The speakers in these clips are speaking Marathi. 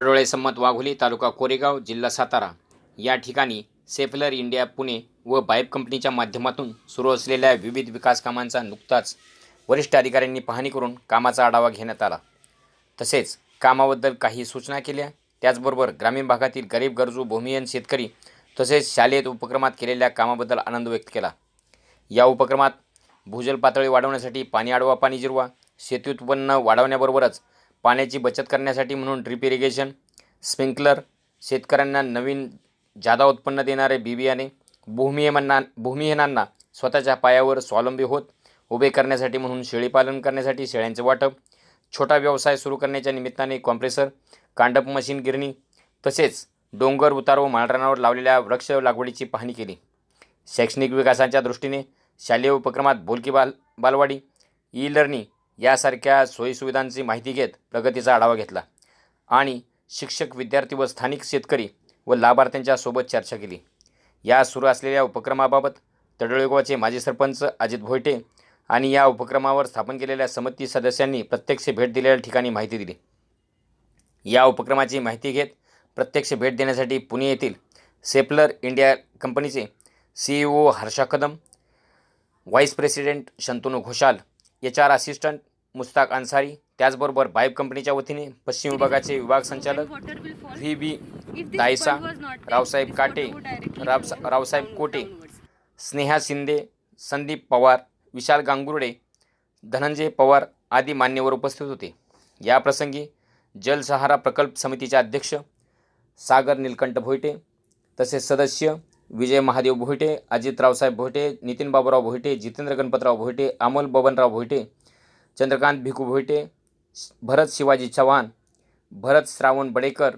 डोळे संमत वाघोली तालुका कोरेगाव जिल्हा सातारा. या ठिकाणी सेफलर इंडिया पुणे व बाईप कंपनीच्या माध्यमातून सुरू असलेल्या विविध विकास कामांचा नुकताच वरिष्ठ अधिकाऱ्यांनी पाहणी करून कामाचा आढावा घेण्यात आला. तसेच कामाबद्दल काही सूचना केल्या. त्याचबरोबर ग्रामीण भागातील गरीब गरजू भूमिहीन शेतकरी तसेच शालेय उपक्रमात केलेल्या कामाबद्दल आनंद व्यक्त केला. या उपक्रमात भूजल पातळी वाढवण्यासाठी पाणी आडवा पाणी जिरवा शेती उत्पन्न वाढवण्याबरोबरच पाण्याची बचत करण्यासाठी म्हणून ड्रिप इरिगेशन स्प्रिंकलर शेतकऱ्यांना नवीन जादा उत्पन्न देणारे बी बियाणे भूमिहीनांना भूमिहीनांना स्वतःच्या पायावर स्वावलंबी होत उभे करण्यासाठी म्हणून शेळीपालन करण्यासाठी शेळ्यांचे वाटप छोटा व्यवसाय सुरू करण्याच्या निमित्ताने कॉम्प्रेसर कांडप मशीन गिरणी तसेच डोंगर उतार व माळरानावर लावलेल्या वृक्ष लागवडीची पाहणी केली. शैक्षणिक विकासाच्या दृष्टीने शालेय उपक्रमात बोलकी बाल बालवाडी ई लर्निंग यासारख्या सोयीसुविधांची माहिती घेत प्रगतीचा आढावा घेतला आणि शिक्षक विद्यार्थी व स्थानिक शेतकरी व लाभार्थ्यांच्या सोबत चर्चा केली. या सुरू असलेल्या उपक्रमाबाबत तडोळगावचे माजी सरपंच अजित भोयटे आणि या उपक्रमावर स्थापन केलेल्या समिती सदस्यांनी प्रत्यक्ष भेट दिलेल्या ठिकाणी माहिती दिली. या उपक्रमाची माहिती घेत प्रत्यक्ष भेट देण्यासाठी पुणे येथील सेपलर इंडिया कंपनीचे C E O Harsha Kadam vice president Shantanu Ghoshal H R assistant Mustaq Ansari त्याचबरोबर बाईब कंपनीच्या वतीने पश्चिम विभागाचे विभाग संचालक व्ही बी दायसा रावसाहेब काटे राव रावसाहेब कोटे स्नेहा शिंदे संदीप पवार विशाल गांगुर्डे धनंजय पवार आदी मान्यवर उपस्थित होते. याप्रसंगी जलसहारा प्रकल्प समितीचे अध्यक्ष सागर निलकंठ भोयटे तसेच सदस्य विजय महादेव भोयटे अजित रावसाहेब भोयटे नितीन बाबूराव भोयटे जितेंद्र गणपतराव भोयटे अमोल बबनराव भोयटे चंद्रकांत भिकू भोयटे भरत शिवाजी चव्हाण भरत श्रावण बडेकर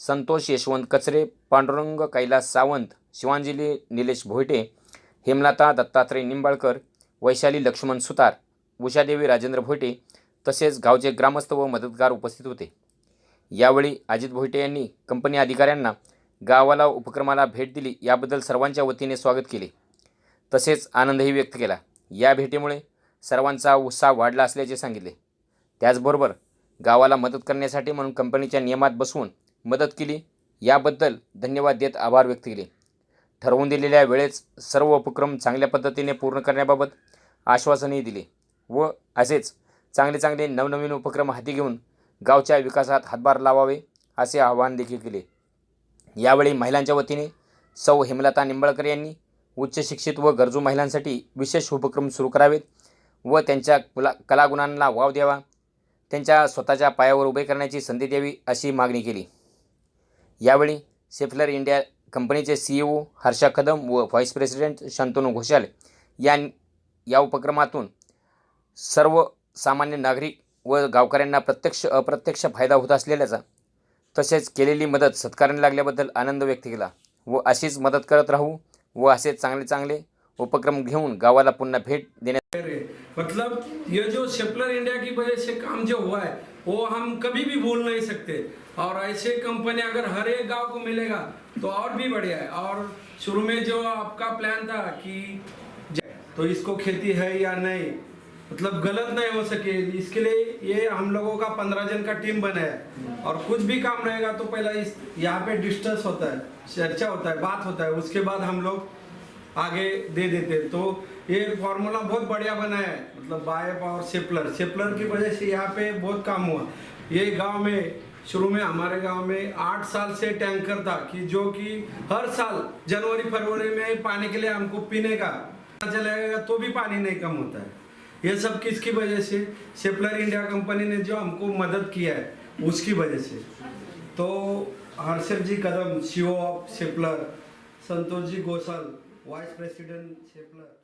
संतोष यशवंत कचरे पांडुरंग कैलास सावंत शिवांजली निलेश भोयटे हेमलता दत्तात्रय निंबाळकर वैशाली लक्ष्मण सुतार उषादेवी राजेंद्र भोयटे तसेच गावचे ग्रामस्थ व मदतगार उपस्थित होते. यावेळी अजित भोयटे यांनी कंपनी अधिकाऱ्यांना गावाला उपक्रमाला भेट दिली याबद्दल सर्वांच्या वतीने स्वागत केले. तसेच आनंदही व्यक्त केला. या भेटीमुळे सर्वांचा उत्साह वाढला असल्याचे सांगितले. त्याचबरोबर गावाला मदत करण्यासाठी म्हणून कंपनीच्या नियमात बसवून मदत केली याबद्दल धन्यवाद देत आभार व्यक्त केले. ठरवून दिलेल्या वेळेस सर्व उपक्रम चांगल्या पद्धतीने पूर्ण करण्याबाबत आश्वासनही दिले व असेच चांगले चांगले नवनवीन उपक्रम हाती घेऊन गावच्या विकासात हातभार लावावे असे आवाहन देखील केले. यावेळी महिलांच्या वतीने सौ हेमलता निंबाळकर यांनी उच्च शिक्षित व गरजू महिलांसाठी विशेष उपक्रम सुरू करावेत व त्यांच्या कला कलागुणांना वाव द्यावा. त्यांच्या स्वतःच्या पायावर उभे करण्याची संधी द्यावी अशी मागणी केली. यावेळी सेफलर इंडिया कंपनीचे C E O Harsha Kadam व व्हाईस प्रेसिडेंट शंतनू घोषाल या या उपक्रमातून सर्व सामान्य नागरिक व गावकऱ्यांना प्रत्यक्ष अप्रत्यक्ष फायदा होत असलेल्याचा तसेच केलेली मदत सत्काराने लागल्याबद्दल आनंद व्यक्त केला. व अशीच मदत करत राहू व असे चांगले चांगले उपक्रम घेऊन गावाला पुन्हा भेट देण्यात मतलब ये जो शेपलर इंडिया की वजह से काम जो हुआ है वो हम कभी भी भूल नहीं सकते। और ऐसे कंपनी अगर हर एक गांव को मिलेगा तो और भी बढ़िया है। और शुरू में जो आपका प्लान था कि तो इसको खेती है या नहीं मतलब गलत नहीं हो सके। इसके लिए ये हम लोगों का पंद्रह जन का टीम बना है। और कुछ भी काम रहेगा तो पहला इस यहाँ पे डिस्कस होता है, चर्चा होता है, बात होता है। उसके बाद हम लोग आगे दे देते हैं। तो ये फॉर्मूला बहुत बढ़िया बना है। मतलब बायप और सेपलर सेपलर की वजह से यहाँ पे बहुत काम हुआ। ये गाँव में, शुरू में, हमारे गाँव में आठ साल से टैंकर था कि जो कि हर साल जनवरी फरवरी में पानी के लिए हमको पीने का चलेगा तो भी पानी नहीं कम होता है। ये सब किसकी वजह से? सेपलर इंडिया कंपनी ने जो हमको मदद किया है उसकी वजह से। तो Harshad ji Kadam CEO of Schaeffler Santosh ji Gosal vice president Schaeffler